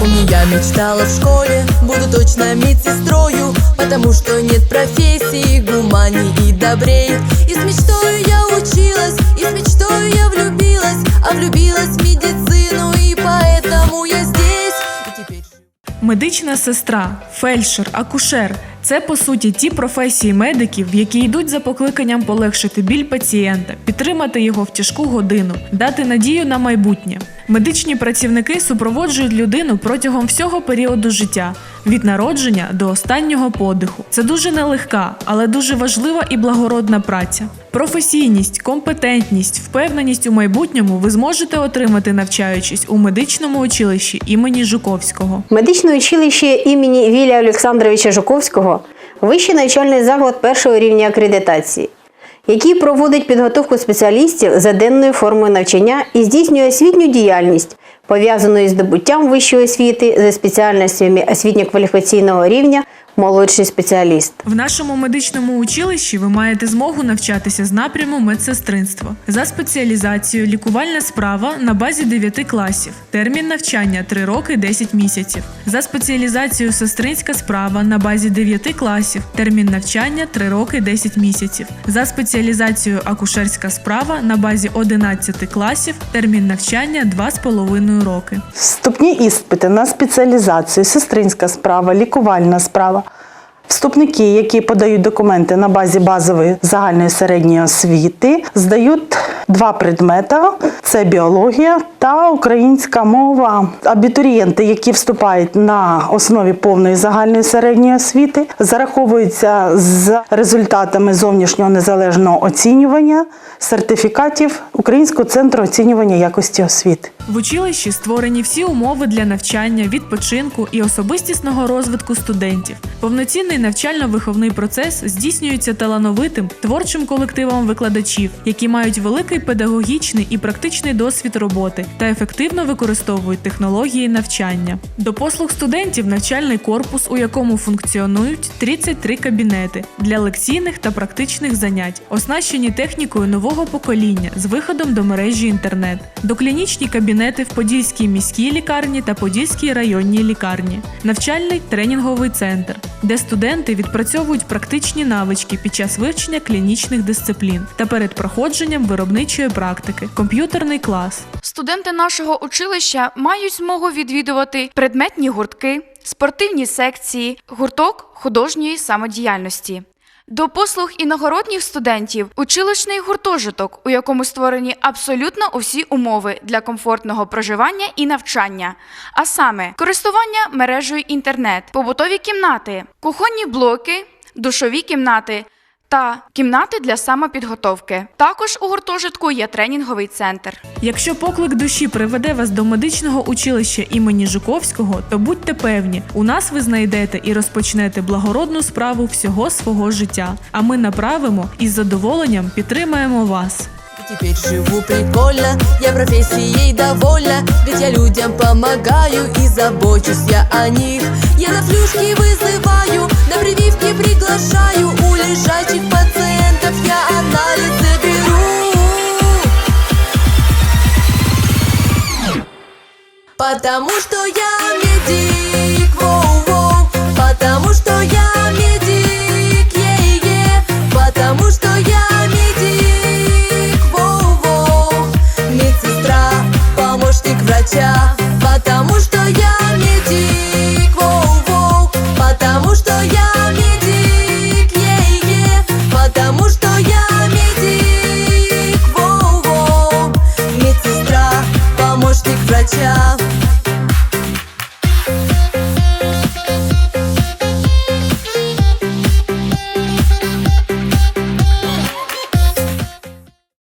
Помню, я мечтала в школе, буду точно медсестрою Потому что нет профессии гуманней и добрей И с мечтою я училась, и с мечтою я влюбилась А влюбилась в медицину, и поэтому я здесь. Медична сестра, фельдшер, акушер це по суті ті професії медиків, які йдуть за покликанням полегшити біль пацієнта, підтримати його в тяжку годину, дати надію на майбутнє. Медичні працівники супроводжують людину протягом всього періоду життя від народження до останнього подиху. Це дуже нелегка, але дуже важлива і благородна праця. Професійність, компетентність, впевненість у майбутньому ви зможете отримати, навчаючись у медичному училищі імені Жуковського. Медичне училище імені Вілія Олександровича Жуковського вищий навчальний заклад першого рівня акредитації, який проводить підготовку спеціалістів за денною формою навчання і здійснює освітню діяльність, пов'язану з здобуттям вищої освіти за спеціальностями освітньо-кваліфікаційного рівня молодший спеціаліст. В нашому медичному училищі ви маєте змогу навчатися з напряму медсестринство за спеціалізацією лікувальна справа на базі 9 класів. Термін навчання 3 роки 10 місяців. За спеціалізацією сестринська справа на базі 9 класів. Термін навчання 3 роки 10 місяців. За спеціалізацією акушерська справа на базі 11 класів. Термін навчання 2,5 роки. Вступні іспити на спеціалізацію, сестринська справа, лікувальна справа. Вступники, які подають документи на базі базової загальної середньої освіти, здають два предмети: це біологія та українська мова. Абітурієнти, які вступають на основі повної загальної середньої освіти, зараховуються з результатами зовнішнього незалежного оцінювання сертифікатів Українського центру оцінювання якості освіти. В училищі створені всі умови для навчання, відпочинку і особистісного розвитку студентів. Повноцінний навчально-виховний процес здійснюється талановитим творчим колективом викладачів, які мають великий педагогічний і практичний досвід роботи та ефективно використовують технології навчання. До послуг студентів навчальний корпус, у якому функціонують 33 кабінети для лекційних та практичних занять, оснащені технікою нового покоління з виходом до мережі інтернет, доклінічні кабінети в Подільській міській лікарні та Подільській районній лікарні, навчальний тренінговий центр, де студенти відпрацьовують практичні навички під час вивчення клінічних дисциплін та перед проходженням виробничої практики, комп'ютерний клас. Студенти нашого училища мають змогу відвідувати предметні гуртки, спортивні секції, гурток художньої самодіяльності. До послуг іногородніх студентів училищний гуртожиток, у якому створені абсолютно усі умови для комфортного проживання і навчання, а саме користування мережею інтернет, побутові кімнати, кухонні блоки, душові кімнати та кімнати для самопідготовки. Також у гуртожитку є тренінговий центр. Якщо поклик душі приведе вас до медичного училища імені Жуковського, то будьте певні, у нас ви знайдете і розпочнете благородну справу всього свого життя. А ми направимо і з задоволенням підтримаємо вас. Теперь живу прикольно, я профессией довольна Ведь я людям помогаю и забочусь я о них. Я на флюшки вызываю, на прививки приглашаю У лежачих пациентов я анализы беру. Потому что я медик, воу-воу Потому что я медик,